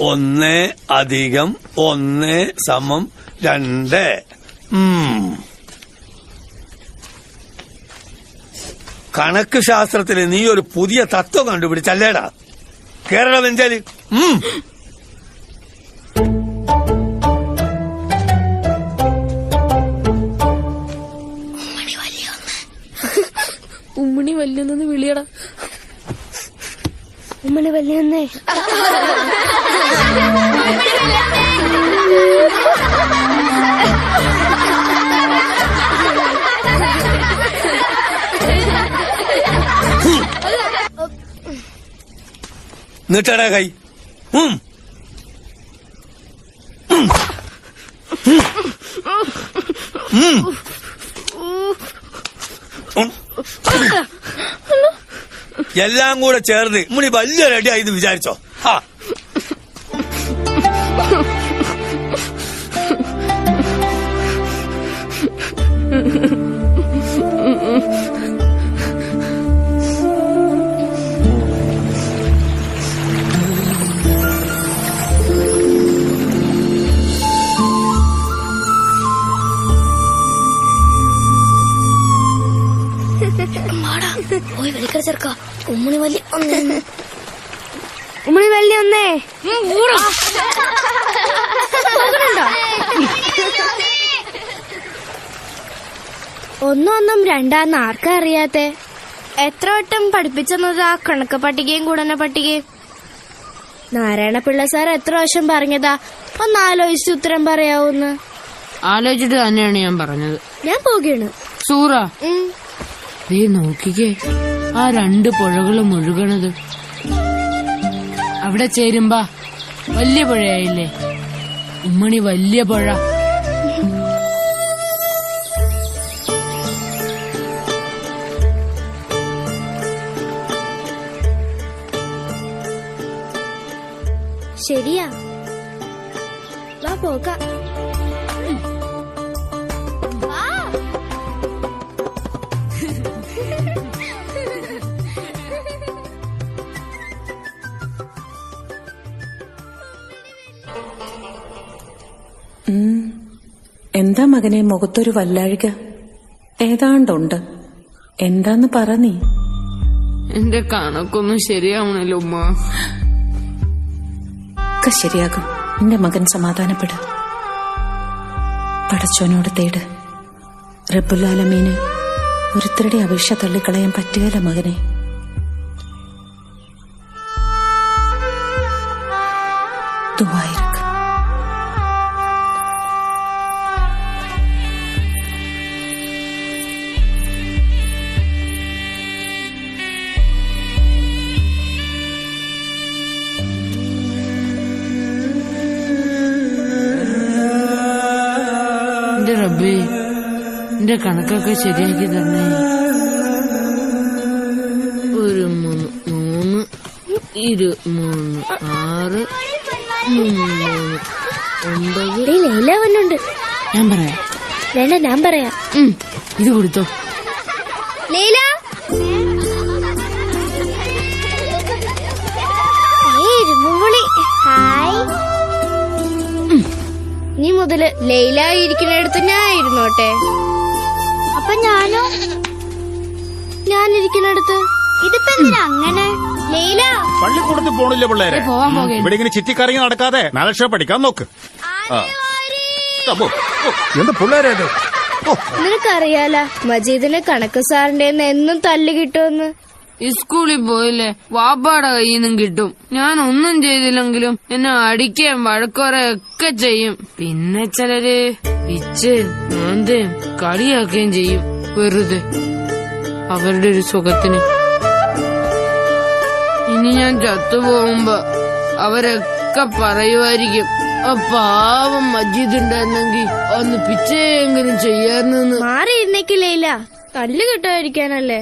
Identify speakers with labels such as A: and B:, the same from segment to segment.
A: ഒന്ന് അധികം ഒന്ന് സമം രണ്ട്. കണക്ക് ശാസ്ത്രത്തിൽ നീ ഒരു പുതിയ തത്വം കണ്ടുപിടിച്ചല്ലേടാ. കേരള വെഞ്ചാൽ.
B: ഉമ്മിണി വല്യൊന്നു വിളിയടാ.
C: ഉമ്മണി വല്യന്നേ
A: നീട്ടടാ കൈ. ഉം. എല്ലാം കൂടെ ചേർന്ന് മുടി വലിയ റെഡി ആയി വിചാരിച്ചോ?
C: ചേർക്കാം വിളിക്കണ ചെറുക്ക ഉമ്മണി വലിയ ഒന്നേ. ഉമ്മണി വലിയ ഒന്നേ ഒന്നും ഒന്നും രണ്ടാന്ന് ആർക്കാ അറിയാത്തെ? എത്ര വട്ടം പഠിപ്പിച്ചെന്നത് ആ കണക്ക് പട്ടികയും ഗുണന പട്ടികയും നാരായണ പിള്ള സാർ എത്ര വർഷം പറഞ്ഞതാ? ഒന്ന് ആലോചിച്ച് ഉത്തരം പറയാവൂന്ന്.
B: ആലോചിച്ചിട്ട് തന്നെയാണ് ഞാൻ പറഞ്ഞത്.
C: ഞാൻ പോകുകയാണ്
B: സൂറ. നോക്കിക്കേ. ആ രണ്ട് പുഴകളും ഒഴുകണത് അവിടെ ചേരുമ്പാ. വലിയ പുഴയായില്ലേ? ഉമ്മണി വലിയ പുഴ.
C: ശരിയാ. വാ
D: എന്താ മകനെ മുഖത്തൊരു വല്ലാഴിക? ഏതാണ്ടുണ്ട്. എന്താന്ന് പറ നീ.
B: എന്റെ കണക്കൊന്നും ശരിയാവണല്ലോ ഉമ്മ.
D: ഒക്കെ ശരിയാകും. എന്റെ മകൻ സമാധാനപ്പെട. പടച്ചോനോട് തേട്. റബ്ബുലാലമീന് ഒരുത്തരുടെ അപേക്ഷ തള്ളിക്കളയാൻ പറ്റുകയില്ല മകനെ. ദുബായിരിക്കും
B: റബ്ബേ എന്റെ കണക്കൊക്കെ ശരിയാക്കി തന്നെ. ഒരു മൂന്ന് മൂന്ന് ഇരു മൂന്ന് ആറ് മൂന്ന് ഒമ്പത്.
C: എല്ലാം വന്നുണ്ട്
B: ഞാൻ പറയാം.
C: വേണ്ട ഞാൻ പറയാം.
B: ഇത് കൊടുത്തോ.
C: ലൈല? ലൈല ഇരിക്കുന്നിടത്ത് ഞാൻ ഇരുന്നോട്ടെ? അപ്പൊ ഞാനോ? ഞാൻ ഇരിക്കുന്നിടത്ത്? ഇതിപ്പോ എന്തിനാ അങ്ങനെ? ലൈല!
E: പള്ളിക്കൂടത്തിൽ പോണില്ല പിള്ളേരെ?
B: പോവാൻ പോകേ
E: ഇവിടെ ഇങ്ങനെ ചിറ്റിക്കറങ്ങി നടക്കാതെ നാലക്ഷരം പഠിക്കാൻ നോക്ക്. ആ. അപ്പോ, ഓ, എന്ത് പിള്ളേരേത് ഓ
C: നിനക്കറിയാല മജീദിന് കണക്ക് സാറിന്റെ എന്നും തല്ല് കിട്ടുമെന്ന്.
B: സ്കൂളിൽ പോയില്ലേ? വാപ്പാടെ കയ്യിൽ നിന്നും കിട്ടും. ഞാൻ ഒന്നും ചെയ്തില്ലെങ്കിലും എന്നെ അടിക്കുകയും വഴക്കുറയൊക്കെ ചെയ്യും. പിന്നെ ചിലര് പിച്ച് നോന്തയും കളിയാക്കുകയും ചെയ്യും. വെറുതെ. അവരുടെ ഒരു സുഖത്തിന്. ഇനി ഞാൻ ചത്തുപോകുമ്പോ അവരൊക്കെ പറയുമായിരിക്കും ആ പാവം മജീദ് ഉണ്ടായിരുന്നെങ്കിൽ ഒന്ന് പിച്ചയെങ്കിലും ചെയ്യാറുന്ന്
C: മാറി ഇരുന്നേക്കില്ല തല്ല് കിട്ടാതിരിക്കാനല്ലേ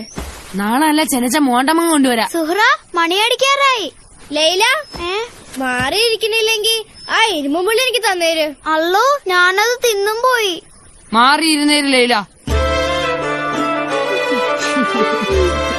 B: നാളെ അല്ല ചെനച്ച മോണ്ടമ്മ കൊണ്ടുവരാ.
C: സുഹ്റ മണിയടിക്കാറായി. ലൈല മാറിയിരിക്കണില്ലെങ്കി ആ ഇരുമ്പുള്ളി എനിക്ക് തന്നേര്. അല്ലോ ഞാനത് തിന്നും പോയി.
B: മാറിയിരുന്നേരില്ല